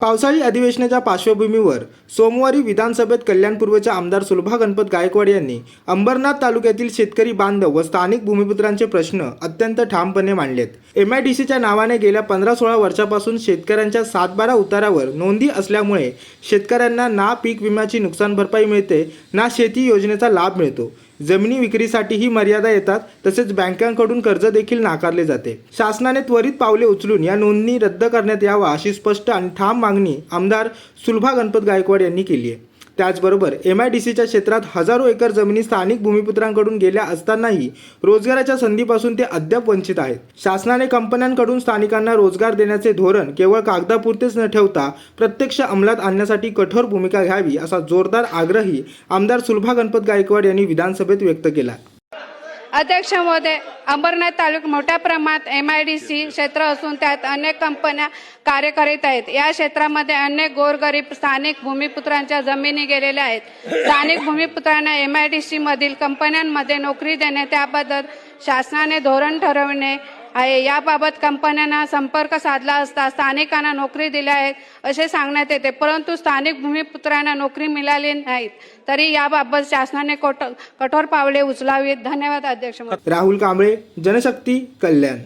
पावसाळी अधिवेशनाच्या पार्श्वभूमीवर सोमवारी विधानसभेत कल्याणपूर्वच्या आमदार सुलभा गणपत गायकवाड यांनी अंबरनाथ तालुक्यातील शेतकरी बांधव व स्थानिक भूमिपुत्रांचे प्रश्न अत्यंत ठामपणे मांडलेत. एम आय डी सीच्या नावाने गेल्या पंधरा सोळा वर्षापासून शेतकऱ्यांच्या सातबारा उतारावर नोंदी असल्यामुळे शेतकऱ्यांना ना पीक विम्याची नुकसान भरपाई मिळते ना शेती योजनेचा लाभ मिळतो. जमिनी विक्रीसाठीही मर्यादा येतात तसेच बँकांकडून कर्ज देखील नाकारले जाते. शासनाने त्वरित पावले उचलून या नोंदणी रद्द करण्यात यावा अशी स्पष्ट आणि ठाम मागणी आमदार सुलभा गणपत गायकवाड यांनी केली आहे. त्याचबरोबर एम आय डी सीच्या क्षेत्रात हजारो एकर जमिनी स्थानिक भूमिपुत्रांकडून गेल्या असतानाही रोजगाराच्या संधीपासून ते अद्याप वंचित आहेत. शासनाने कंपन्यांकडून स्थानिकांना रोजगार देण्याचे धोरण केवळ कागदापुरतेच न ठेवता प्रत्यक्ष अंमलात आणण्यासाठी कठोर भूमिका घ्यावी असा जोरदार आग्रही आमदार सुलभा गणपत गायकवाड यांनी विधानसभेत व्यक्त केला. अध्यक्ष महोदय अंबरनाथ तालुक्यात मोठ्या प्रमाणात एम आय डी सी क्षेत्र असून त्यात अनेक कंपन्या कार्य करीत आहेत. या क्षेत्रामध्ये अनेक गोरगरीब स्थानिक भूमिपुत्रांच्या जमिनी गेलेल्या आहेत. स्थानिक भूमिपुत्रांना एम आय डी सी मधील कंपन्यांमध्ये नोकरी देणे त्याबद्दल शासनाने धोरण ठरवणे आहे. याबाबत कंपन्यांना संपर्क साधला असता स्थानिकांना नोकरी दिल्या आहेत असे सांगण्यात येते. परंतु स्थानिक भूमिपुत्रांना नोकरी मिळाली नाहीत. तरी याबाबत शासनाने कठोर पावले उचलावीत. धन्यवाद अध्यक्ष राहुल कांबळे जनशक्ती कल्याण.